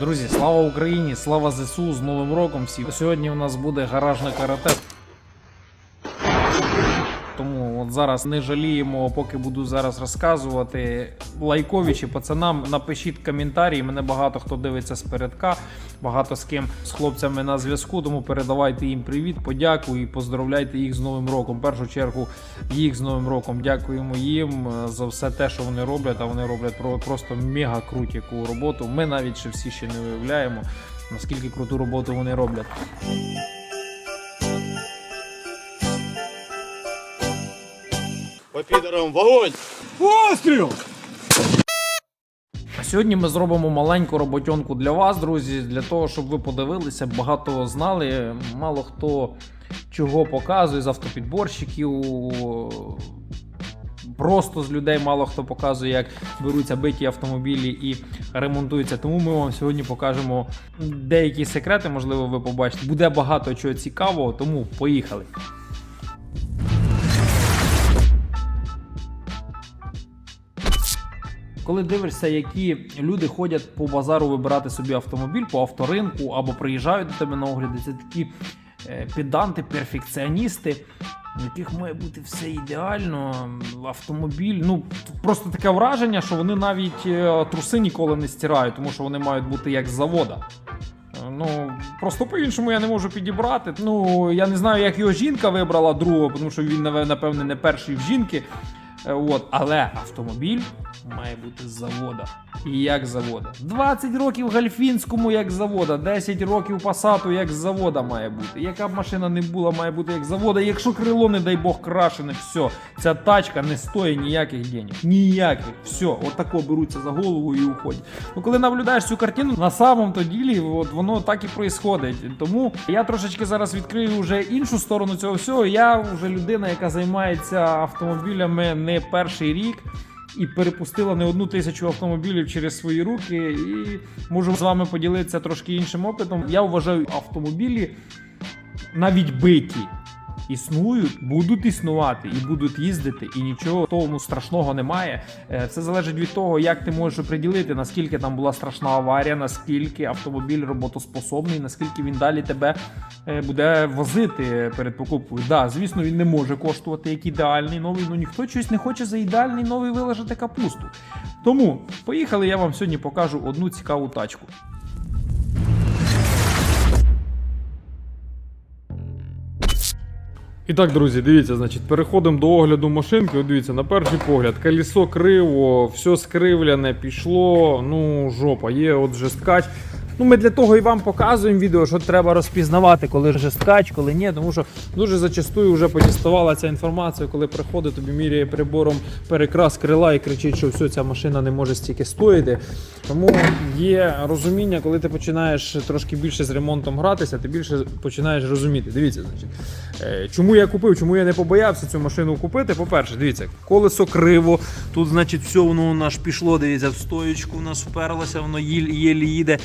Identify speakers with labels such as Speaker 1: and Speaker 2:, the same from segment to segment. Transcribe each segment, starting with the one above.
Speaker 1: Друзі, слава Україні! Слава ЗСУ з Новим роком Всі Сьогодні у нас буде гаражне карате. Тому от зараз не жаліємо, поки буду зараз розказувати. Лайковічі пацанам напишіть коментарі. Мене багато хто дивиться з передка, багато з ким з хлопцями на зв'язку. Тому передавайте їм привіт, подяку і поздравляйте їх з Новим роком. В першу чергу їх з Новим роком. Дякуємо їм е, за все те, що вони роблять. А вони роблять про- просто мега круті роботу. Ми навіть ще всі ще не уявляємо, наскільки круту роботу вони роблять.
Speaker 2: По підерам вогонь!
Speaker 3: Постріл!
Speaker 1: Сьогодні ми зробимо маленьку роботьонку для вас, друзі, для того, щоб ви подивилися, багато знали. Мало хто чого показує з автопідборщиків. Просто з людей мало хто показує, як беруться биті автомобілі і ремонтуються. Тому ми вам сьогодні покажемо деякі секрети, можливо, ви побачите. Буде багато чого цікавого, тому поїхали. Коли дивишся, які люди ходять по базару вибирати собі автомобіль по авторинку або приїжджають до тебе на огляди, це такі е, педанти, перфекціоністи, у яких має бути все ідеально. Автомобіль, ну просто таке враження, що вони навіть е, труси ніколи не стирають, тому що вони мають бути як з завода. Ну, просто по-іншому я не можу підібрати. Ну, я не знаю, як його жінка вибрала другого, тому що він, напевне, не перший в жінки. Е, От, але автомобіль має бути з завода. І як завода. 20 років Гальфінському як завода, 10 років Пасату як завода має бути. Яка б машина не була, має бути як завода. Якщо крило, не дай Бог, крашене, все. Ця тачка не стоїть ніяких денег. Ніяких. Все, отако беруться за голову і уходять. Ну, коли наблюдаєш цю картину, на самому то ділі, от воно так і происходить. Тому я трошечки зараз відкрию вже іншу сторону цього всього. Я вже людина, яка займається автомобілями не перший рік. І перепустила не одну тисячу автомобілів через свої руки, і можу з вами поділитися трошки іншим опитом. Я вважаю автомобілі навіть биті. Існують, будуть існувати і будуть їздити, і нічого тому страшного немає. Е, Все залежить від того, як ти можеш оприділити, наскільки там була страшна аварія, наскільки автомобіль роботоспособний, наскільки він далі тебе е, буде возити перед покупкою. Да, звісно, він не може коштувати як ідеальний новий, ну ніхто щось не хоче за ідеальний новий вилежати капусту. Тому поїхали, я вам сьогодні покажу одну цікаву тачку. І так, друзі, дивіться, значить, переходимо до огляду машинки. Дивіться, на перший погляд, колесо криво, все скривлене, пішло. Ну, жопа, є от жесткач. Ну, ми для того і вам показуємо відео, що треба розпізнавати, коли жесткач, коли ні. Тому що дуже зачастую вже подіставала ця інформація, коли приходить, тобі міряє прибором перекрас крила і кричить, що все, ця машина не може стільки стоїти. Тому є розуміння, коли ти починаєш трошки більше з ремонтом гратися, ти більше починаєш розуміти. Дивіться, значить, е, чому я купив, чому я не побоявся цю машину купити. По-перше, дивіться, колесо криво. Тут, значить, все воно у нас пішло, дивіться, в стоєчку у нас вперлося, воно єлі їде.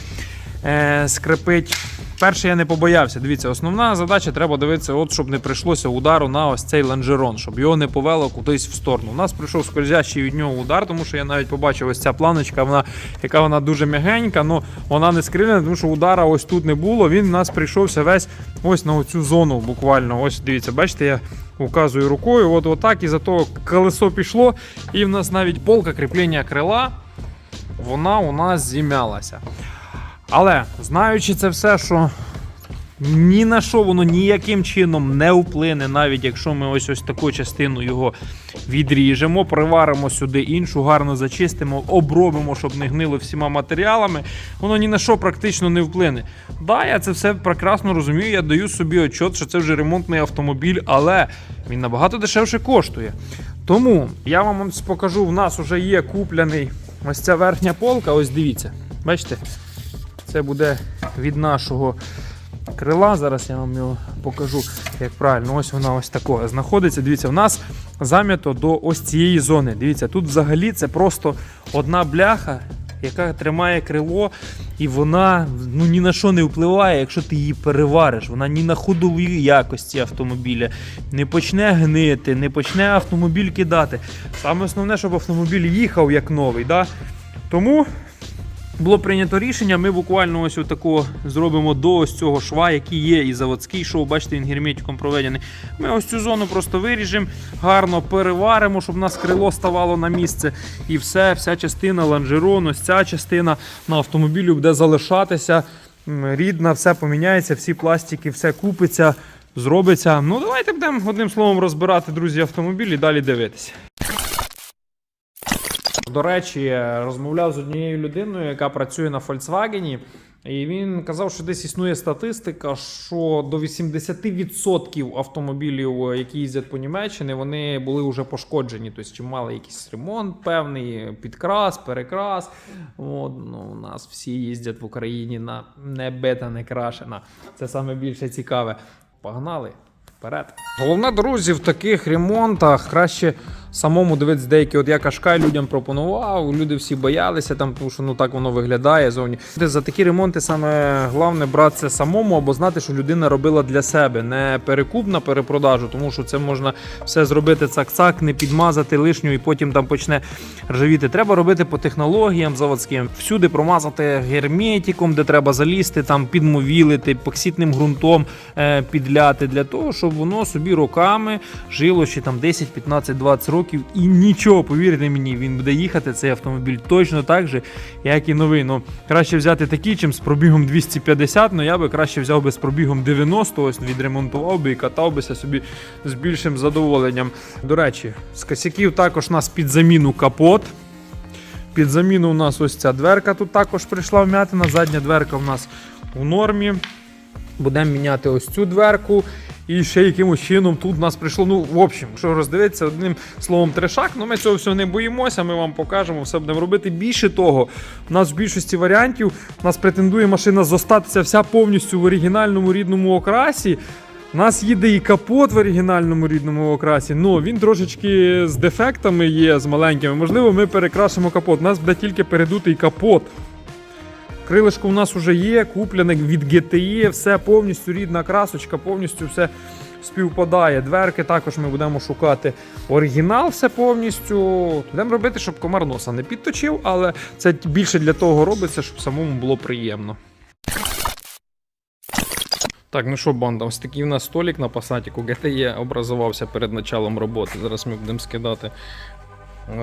Speaker 1: Е, скрипить. Перше, я не побоявся. Дивіться, основна задача треба дивитися, от щоб не прийшлося удару на ось цей лонжерон, щоб його не повело кудись в сторону. У нас прийшов скользящий від нього удар, тому що я навіть побачив ось ця планочка, вона, яка вона дуже м'ягенька, але вона не скривлена, тому що удара ось тут не було. Він у нас прийшовся весь ось на оцю зону буквально. Ось дивіться, бачите, я указую рукою, от отак, і за того колесо пішло, і в нас навіть полка кріплення крила, вона у нас зім'ялася. Але знаючи це все, що ні на що воно ніяким чином не вплине, навіть якщо ми ось ось таку частину його відріжемо, приваримо сюди іншу, гарно зачистимо, обробимо, щоб не гнило всіма матеріалами, воно ні на що практично не вплине. Да, я це все прекрасно розумію. Я даю собі отчот, що це вже ремонтний автомобіль, але він набагато дешевше коштує. Тому я вам покажу, в нас вже є купляний ось ця верхня полка. Ось дивіться. Бачите? Це буде від нашого крила. Зараз я вам його покажу, як правильно. Ось вона ось такого знаходиться. Дивіться, в нас зам'ято до ось цієї зони. Дивіться, тут взагалі це просто одна бляха, яка тримає крило, і вона ну, ні на що не впливає, якщо ти її перевариш. Вона ні на ходові якості автомобіля не почне гнити, не почне автомобіль кидати. Саме основне, щоб автомобіль їхав як новий. Да? Тому було прийнято рішення. Ми буквально ось таку зробимо до ось цього шва, який є і заводський шов. Бачите, він герметиком проведений. Ми ось цю зону просто виріжемо, гарно переваримо, щоб нас крило ставало на місце. І все, вся частина лонжерон, ось ця частина на автомобілі буде залишатися. Рідна, все поміняється, всі пластики, все купиться, зробиться. Ну, давайте будемо одним словом розбирати, друзі, автомобіль і далі дивитися. До речі, розмовляв з однією людиною, яка працює на Volkswagen, і він казав, що десь існує статистика, що до 80% автомобілів, е, які їздять по Німеччині, вони були вже пошкоджені. Тобто, чи мали якийсь ремонт певний, підкрас, перекрас. От, ну, у нас всі їздять в Україні на не бета, не крашена. Це саме більше цікаве. Погнали! Вперед. Головне, друзі, в таких ремонтах краще самому дивитися деякі. От я Кашкай людям пропонував, люди всі боялися, там, тому що ну так воно виглядає зовні. За такі ремонти саме головне братися самому або знати, що людина робила для себе, не перекуп на перепродажу, тому що це можна все зробити цак-цак, не підмазати лишню і потім там почне ржавіти. Треба робити по технологіям заводським, всюди промазати герметиком, де треба залізти, там підмовілити, епоксидним ґрунтом е, підляти для того, щоб воно собі роками жило ще там 10, 15, 20 років і нічого, повірте мені, він буде їхати цей автомобіль точно так же, як і новий. Ну краще взяти такий, чим з пробігом 250, ну я би краще взяв би з пробігом 90, ось відремонтував би і катав бися собі з більшим задоволенням. До речі, з косяків також у нас під заміну капот. Під заміну у нас ось ця дверка тут також прийшла вмятина. Задня дверка у нас у нормі. Будемо міняти ось цю дверку. І ще якимось чином тут нас прийшло. Ну, в общем, якщо роздивитися одним словом трешак, ну ми цього всього не боїмося, ми вам покажемо, все будемо робити. Більше того, у нас в більшості варіантів у нас претендує машина зостатися вся повністю в оригінальному рідному окрасі. У нас їде і капот в оригінальному рідному окрасі, ну він трошечки з дефектами є, з маленькими. Можливо, ми перекрашимо капот. У нас буде тільки передутий капот. Крилишко у нас вже є, куплене від GTE, все повністю рідна красочка, повністю все співпадає. Дверки також ми будемо шукати оригінал, все повністю. Будемо робити, щоб комар носа не підточив, але це більше для того робиться, щоб самому було приємно. Так, ну що, банда, ось такий у нас столик на пасатіку GTE образувався перед началом роботи. Зараз ми будемо скидати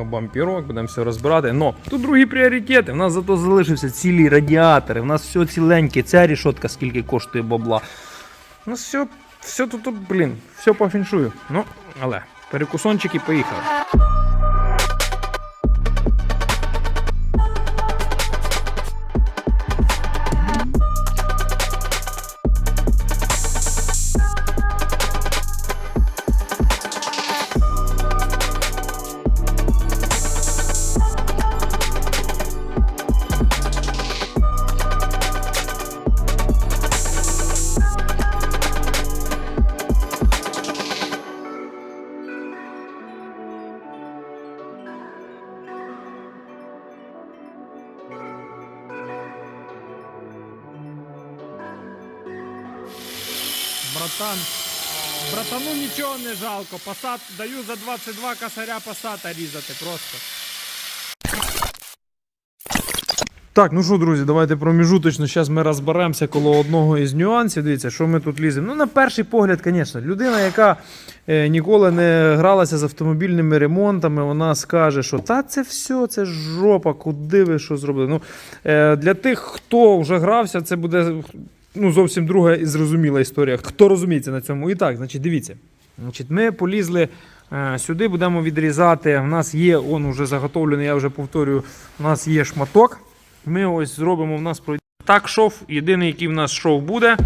Speaker 1: бампірок, будемо все розбирати. Но тут другі пріоритети. У нас зато залишився цілі радіатори, у нас все ціленьке, ця рішотка скільки коштує бабла. У нас все, все тут, блін, все по фіншую. Ну, але перекусончики поїхали.
Speaker 3: Братан, братану нічого не жалко. Пасат даю за 22 косаря пасата різати просто.
Speaker 1: Так, ну що, друзі, давайте проміжуточно. Зараз ми розберемося коло одного із нюансів. Дивіться, що ми тут ліземо. Ну, на перший погляд, звісно, людина, яка е, ніколи не гралася з автомобільними ремонтами, вона скаже, що та це все, це жопа, куди ви що зробили. Ну, е, для тих, хто вже грався, це буде ну, зовсім друга і зрозуміла історія. Хто розуміється на цьому? І так, значить, дивіться. Значить, ми полізли е, сюди, будемо відрізати. У нас є, он уже заготовлений, я вже повторюю, у нас є шматок. Ми ось зробимо в нас пройде так шов. Єдиний, який в нас шов буде.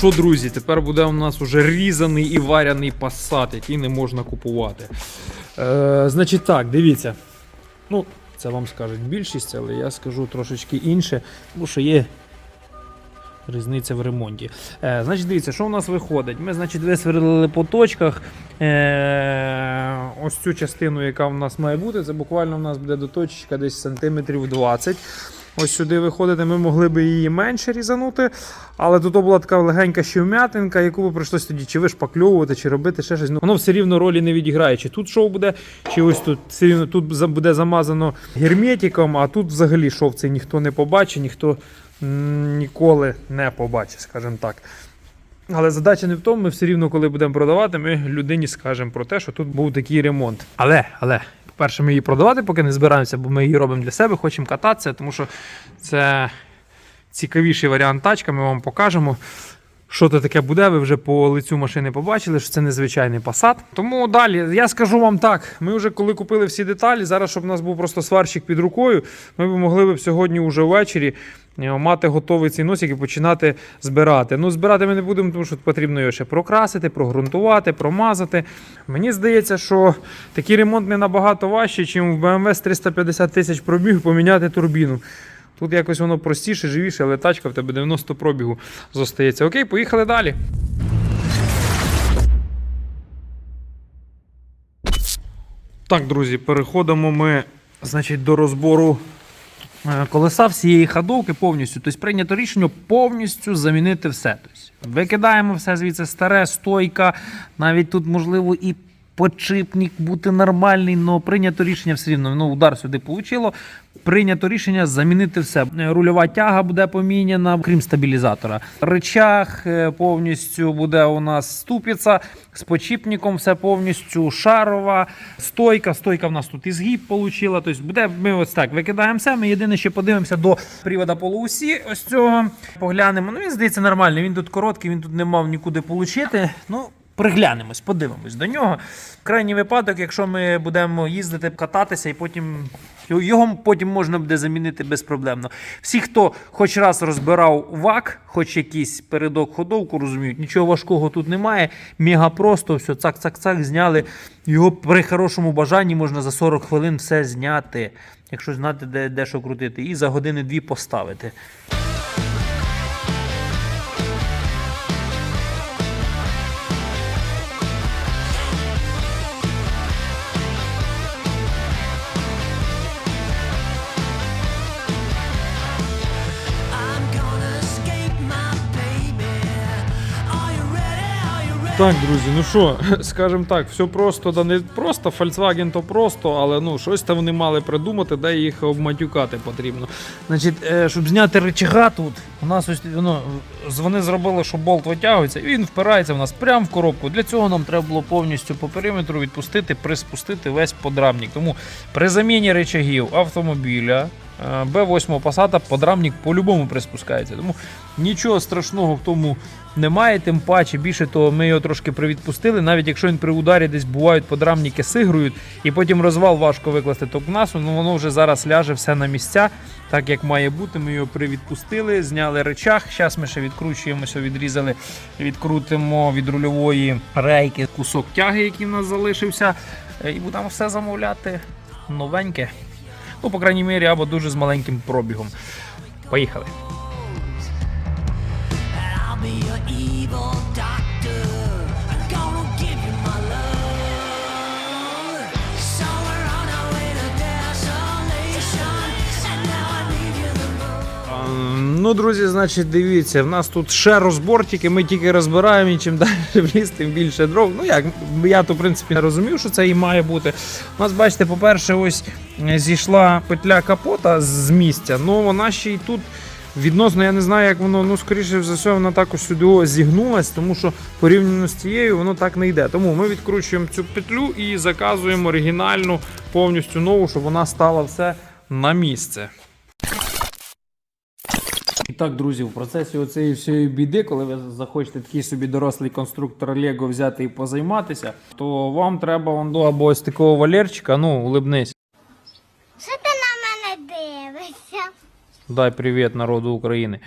Speaker 1: Що, друзі, тепер буде у нас уже різаний і варяний пасат, який не можна купувати. Е, значить так, дивіться. Ну, це вам скажуть більшість, але я скажу трошечки інше, тому що є різниця в ремонті. Е, значить, дивіться, що у нас виходить? Ми, значить, висверлили по точках. Е, ось цю частину, яка в нас має бути, це буквально в нас буде до точечка десь сантиметрів 20. Ось сюди виходити, ми могли би її менше різанути, але тут була така легенька ще вм'ятинка, яку би прийшлося тоді чи вишпакльовувати, чи робити ще щось. Ну, воно все рівно ролі не відіграє. Чи тут шов буде, чи ось тут все рівно тут буде замазано герметиком, а тут взагалі шов цей ніхто не побачить, ніхто ніколи не побачить, скажімо так. Але задача не в тому, ми все рівно, коли будемо продавати, ми людині скажемо про те, що тут був такий ремонт. Але, але, по-перше, ми її продавати поки не збираємося, бо ми її робимо для себе, хочемо кататися, тому що це цікавіший варіант тачка, ми вам покажемо. Що це таке буде, ви вже по лицю машини побачили, що це незвичайний Passat. Тому далі я скажу вам так: ми вже коли купили всі деталі, зараз, щоб у нас був просто сварщик під рукою, ми б могли б сьогодні вже ввечері мати готовий цей носик і починати збирати. Ну, збирати ми не будемо, тому що потрібно його ще прокрасити, прогрунтувати, промазати. Мені здається, що такий ремонт не набагато важче, ніж в BMW з 350 тисяч пробіг поміняти турбіну. Тут якось воно простіше, живіше, але тачка в тебе 90 пробігу зостається. Окей, поїхали далі. Так, друзі, переходимо ми значить, до розбору колеса всієї ходовки повністю. Тобто прийнято рішення повністю замінити все. Тобто, викидаємо все звідси старе, стойка, навіть тут, можливо, і подшипник бути нормальний, але прийнято рішення все рівно. Ну, удар сюди получило. Прийнято рішення замінити все. Рульова тяга буде поміняна, крім стабілізатора. Рычаг е, повністю буде у нас ступиця з подшипником, все повністю шарова, стойка. Стойка в нас тут і згиб получила. Тобто буде, ми ось так викидаємо все. Ми єдине, що подивимося до привода полуосі. Ось цього поглянемо. Ну він здається нормальний. Він тут короткий, він тут не мав нікуди получити. Ну. Приглянемось, подивимось до нього. Крайній випадок, якщо ми будемо їздити, кататися, і потім його потім можна буде замінити безпроблемно. Всі, хто хоч раз розбирав ВАК, хоч якийсь передок ходовку, розуміють, нічого важкого тут немає. Мега просто, все, цак-цак-цак, зняли. Його при хорошому бажанні можна за 40 хвилин все зняти, якщо знати, де, де що крутити, і за години-дві поставити. Так, друзі, ну що, скажімо так, все просто, да не просто, Volkswagen то просто, але ну щось там вони мали придумати, де їх обматюкати потрібно. Значить, е, щоб зняти рычага тут, у нас ось воно, вони зробили, що болт витягується, і він впирається в нас прямо в коробку. Для цього нам треба було повністю по периметру відпустити, приспустити весь подрамник. Тому при заміні рычагів автомобіля. е, Б8 Passat подрамник по-любому приспускається. Тому нічого страшного в тому немає, тим паче більше того, ми його трошки привідпустили. Навіть якщо він при ударі десь бувають подрамники сигрують, і потім розвал важко викласти то КНАСу, ну воно вже зараз ляже все на місця, так як має бути. Ми його привідпустили, зняли речах. Зараз ми ще відкручуємося, відрізали, відкрутимо від рульової рейки кусок тяги, який в нас залишився, е, і будемо все замовляти новеньке. Ну, по крайній мірі, або дуже з маленьким пробігом. Поїхали. Ну, друзі, значить, дивіться, в нас тут ще розбор, тільки ми тільки розбираємо, і чим далі в ліс, тим більше дров. Ну як, я то в принципі не розумів, що це і має бути. У нас, бачите, по-перше, ось зійшла петля капота з місця, ну вона ще й тут. Відносно, я не знаю, як воно, ну, скоріше за все, вона також сюди зігнулась, тому що порівняно з цією воно так не йде. Тому ми відкручуємо цю петлю і заказуємо оригінальну, повністю нову, щоб вона стала все на місце. І так, друзі, в процесі оцеї всієї біди, коли ви захочете такий собі дорослий конструктор Лего взяти і позайматися, то вам треба вон або ось такого Валерчика, ну, улибнись.
Speaker 4: Що ти?
Speaker 1: Дай привіт народу України.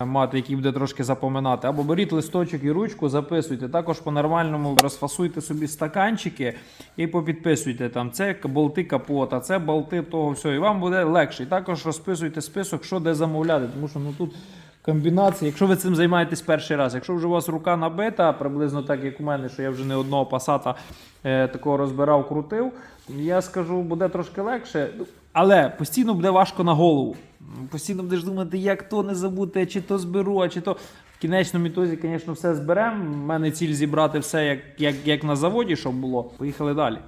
Speaker 1: Мати, який буде трошки запоминати. Або беріть листочок і ручку, записуйте. Також по-нормальному розфасуйте собі стаканчики і попідписуйте там. Це болти капота, це болти того всього. І вам буде легше. І також розписуйте список, що де замовляти. Тому що ну тут. Комбінації, якщо ви цим займаєтесь перший раз, якщо вже у вас рука набита, приблизно так як у мене, що я вже не одного пасата е, такого розбирав, крутив, я скажу, буде трошки легше, але постійно буде важко на голову. Постійно будеш думати, як то не забути, чи то зберу, а чи то. В кінечному ітозі, звісно, все зберемо. У мене ціль зібрати все як, як, як на заводі, щоб було. Поїхали далі.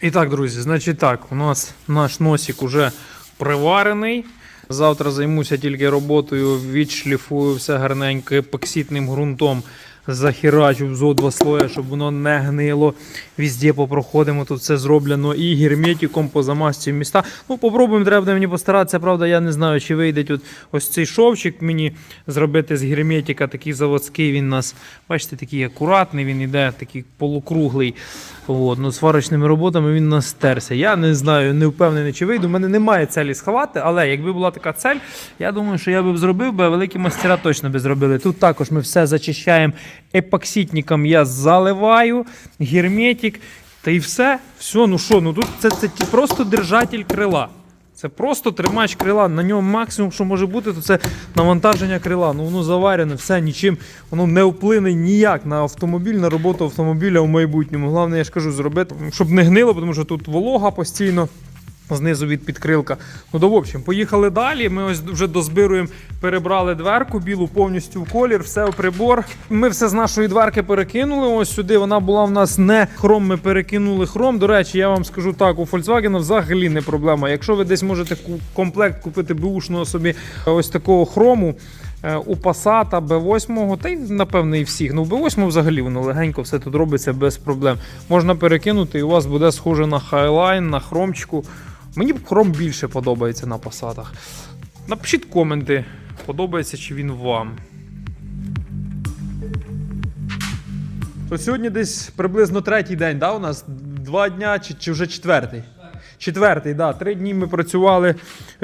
Speaker 1: І так, друзі, значить так, у нас наш носик уже приварений. Завтра займуся тільки роботою, відшліфую все гарненько епоксидним ґрунтом. Захерачу зо два слоя, щоб воно не гнило. Візде попроходимо, тут все зроблено і герметиком по замазці міста. Ну, попробуємо, треба мені постаратися. Правда, я не знаю, чи вийде тут ось цей шовчик мені зробити з герметика, такий заводський. Він у нас, бачите, такий акуратний, він іде такий полукруглий. От, ну, сварочними роботами він нас стерся. Я не знаю, не впевнений, чи вийду. У мене немає целі сховати, але якби була така цель, я думаю, що я б зробив, би, а великі мастера точно би зробили. Тут також ми все зачищаємо епоксидником, я заливаю, герметик, та і все. Все, ну що, ну тут це, це просто держатель крила. Це просто тримач крила. На ньому максимум, що може бути, то це навантаження крила. Ну воно заварене, все нічим, воно не вплине ніяк на автомобіль, на роботу автомобіля в майбутньому. Головне, я ж кажу, зробити, щоб не гнило, тому що тут волога постійно. Знизу від підкрилка. Ну, то, в общем, поїхали далі. Ми ось вже дозбируємо, перебрали дверку, білу повністю в колір, все в прибор. Ми все з нашої дверки перекинули. Ось сюди вона була в нас не хром. Ми перекинули хром. До речі, я вам скажу так: у Volkswagen взагалі не проблема. Якщо ви десь можете комплект купити бушного собі ось такого хрому. е, У Passat, B8, та й напевно і всіх. Ну, в B8 взагалі воно легенько все тут робиться без проблем. Можна перекинути, і у вас буде схоже на Highline, на хромчику. Мені хром більше подобається на посадах. Напишіть коменти, подобається чи він вам. То сьогодні десь приблизно третій день, да, у нас? Два дня чи, чи вже четвертий? Четвертий, да. Три дні ми працювали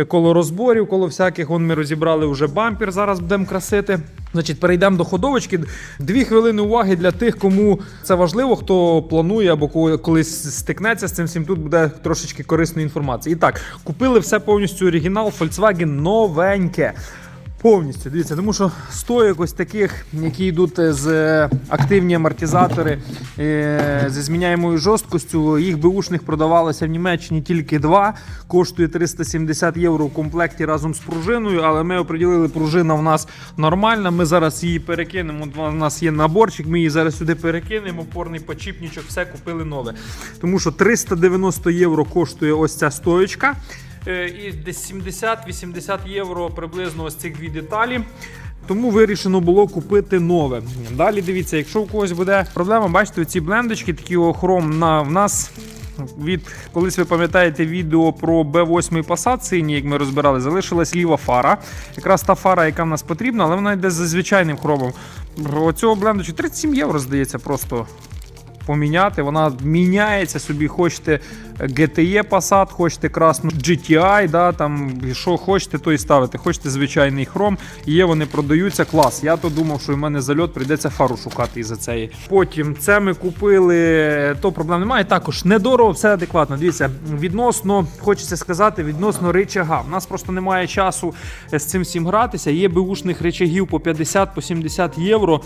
Speaker 1: коло розборів, коло всяких. Вон ми розібрали вже бампер, зараз будемо красити. Значить, перейдемо до ходовочки. Дві хвилини уваги для тих, кому це важливо, хто планує або коли- колись стикнеться з цим всім. Тут буде трошечки корисної інформації. І так, купили все повністю оригінал, Volkswagen новеньке. Повністю дивіться, тому що стоїк ось таких, які йдуть з е, активні амортизатори е, зі зміняємою жорсткостю. Їх беушних продавалося в Німеччині тільки два. Коштує 370 євро в комплекті разом з пружиною. Але ми оприділили, пружина в нас нормальна. Ми зараз її перекинемо. У нас є наборчик. Ми її зараз сюди перекинемо. Опорний почіпнічок, все купили нове. Тому що 390 євро коштує ось ця стоєчка. Е, і десь 70-80 євро приблизно ось цих дві деталі. Тому вирішено було купити нове. Далі дивіться, якщо у когось буде проблема, бачите, ці блендочки, такі охром на в нас. Від колись ви пам'ятаєте відео про B8 Passat синій, як ми розбирали, залишилась ліва фара. Якраз та фара, яка в нас потрібна, але вона йде за звичайним хромом. Оцього блендочку 37 євро, здається, просто поміняти. Вона міняється собі. Хочете GTE Passat, хочете красну GTI, да, там, що хочете, то і ставите. Хочете звичайний хром. Є, вони продаються. Клас. Я то думав, що в мене зальот прийдеться фару шукати із-за цієї. Потім це ми купили, то проблем немає. Також недорого, все адекватно. Дивіться, відносно, хочеться сказати, відносно ричага. У нас просто немає часу з цим всім гратися. Є беушних речагів по 50-70 євро.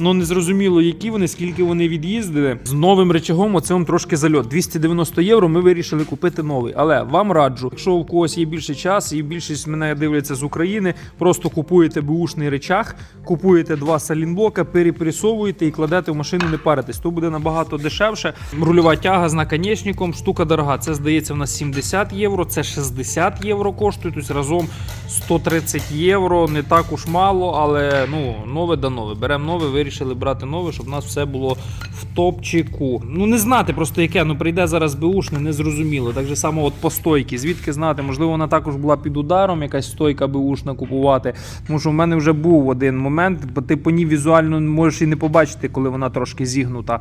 Speaker 1: Ну не зрозуміло, які вони, скільки вони від'їздили. З новим речагом оце вам трошки зальот. 290 євро. Ми вирішили купити новий. Але вам раджу, якщо у когось є більше час, і більшість мене дивляться з України, просто купуєте беушний речаг, купуєте два салінблока, перепресовуєте і кладете в машину, не паритесь. То буде набагато дешевше. Рульова тяга з наконечником, штука дорога. Це здається в нас 70 євро, це 60 євро коштує. Тобто разом 130 євро. Не так уж мало, але ну нове да нове. Беремо нове, вирішили брати нове, щоб у нас все було в топчику. Ну не знати просто яке. Ну прийде зараз беушне, не зрозуміло. Так же само от по стойці, звідки знати, можливо, вона також була під ударом, якась стойка беушна купувати. Тому що в мене вже був один момент, бо ти по ній візуально можеш і не побачити, коли вона трошки зігнута.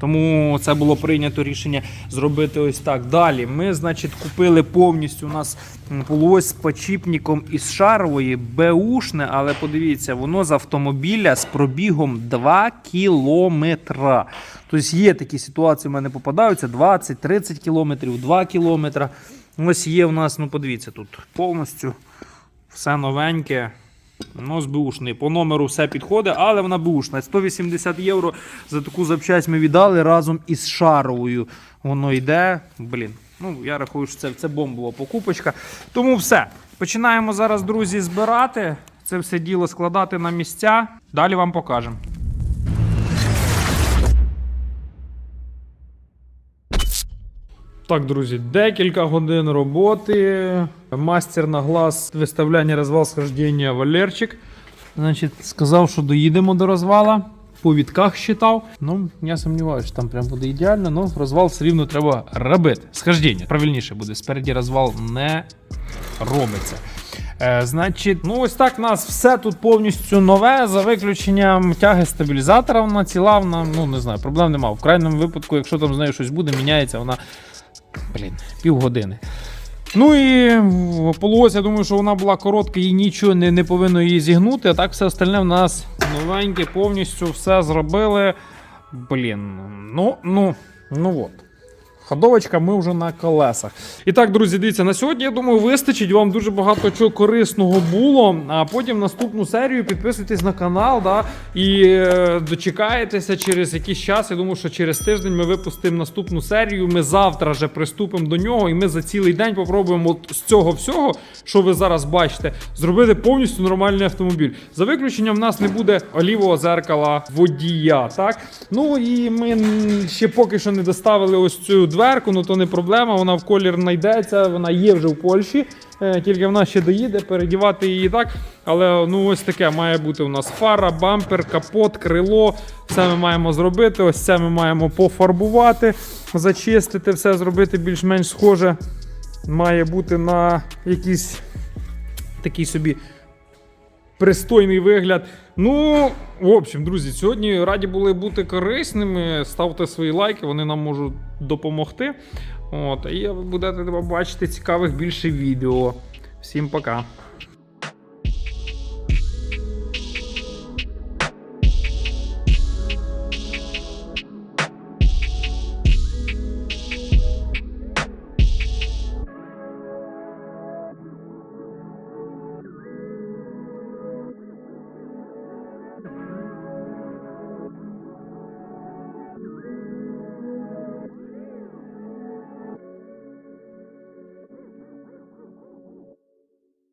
Speaker 1: Тому це було прийнято рішення зробити ось так. Далі ми, значить, купили повністю у нас полуось з почіпником із шарової, беушне, але подивіться, воно з автомобіля з пробігом 2 кілометра. Тобто є такі ситуації, в мене попадаються 20-30 кілометрів, 2 кілометра. Ось є у нас, ну подивіться, тут повністю все новеньке. Ну, з бушний. По номеру все підходить, але вона бушна. 180 євро за таку запчасть ми віддали разом із шаровою. Воно йде. Блін. Ну, я рахую, що це, це бомбова покупочка. Тому все. Починаємо зараз, друзі, збирати. Це все діло складати на місця. Далі вам покажемо. Так, друзі, декілька годин роботи. Мастер на глаз виставляння розвал схождення Валерчик. Значить, сказав, що доїдемо до розвала. По відках считав. Ну, я сумніваюся, що там прям буде ідеально, але розвал все рівно треба робити. Схождення. Правильніше буде. Спереді розвал не робиться. Е, значить, ну ось так у нас все тут повністю нове, за виключенням тяги стабілізатора. Вона ціла, вона, ну не знаю, проблем немає. В крайньому випадку, якщо там з нею щось буде, міняється вона. Блін, півгодини. Ну і полуось, я думаю, що вона була коротка і нічого не, не повинно її зігнути. А так все остальне в нас новеньке, повністю все зробили. Блін, ну, ну, ну от. Ходовочка, ми вже на колесах. І так, друзі, дивіться, на сьогодні, я думаю, вистачить. Вам дуже багато чого корисного було. А потім наступну серію підписуйтесь на канал, да, і е, дочекаєтеся через якийсь час. Я думаю, що через тиждень ми випустимо наступну серію. Ми завтра вже приступимо до нього, і ми за цілий день попробуємо от з цього всього, що ви зараз бачите, зробити повністю нормальний автомобіль. За виключенням, в нас не буде олівого зеркала водія. Так? Ну і ми ще поки що не доставили ось цю дверку, ну то не проблема. Вона в колір знайдеться, вона є вже в Польщі. Е, Тільки вона ще доїде, передівати її так. Але ну ось таке має бути у нас фара, бампер, капот, крило. Все ми маємо зробити. Ось це ми маємо пофарбувати, зачистити, все зробити більш-менш схоже. Має бути на якийсь такий собі пристойний вигляд. Ну, в общем, друзі, сьогодні раді були бути корисними. Ставте свої лайки, вони нам можуть допомогти. От, і ви будете бачити цікавих більше відео. Всім пока.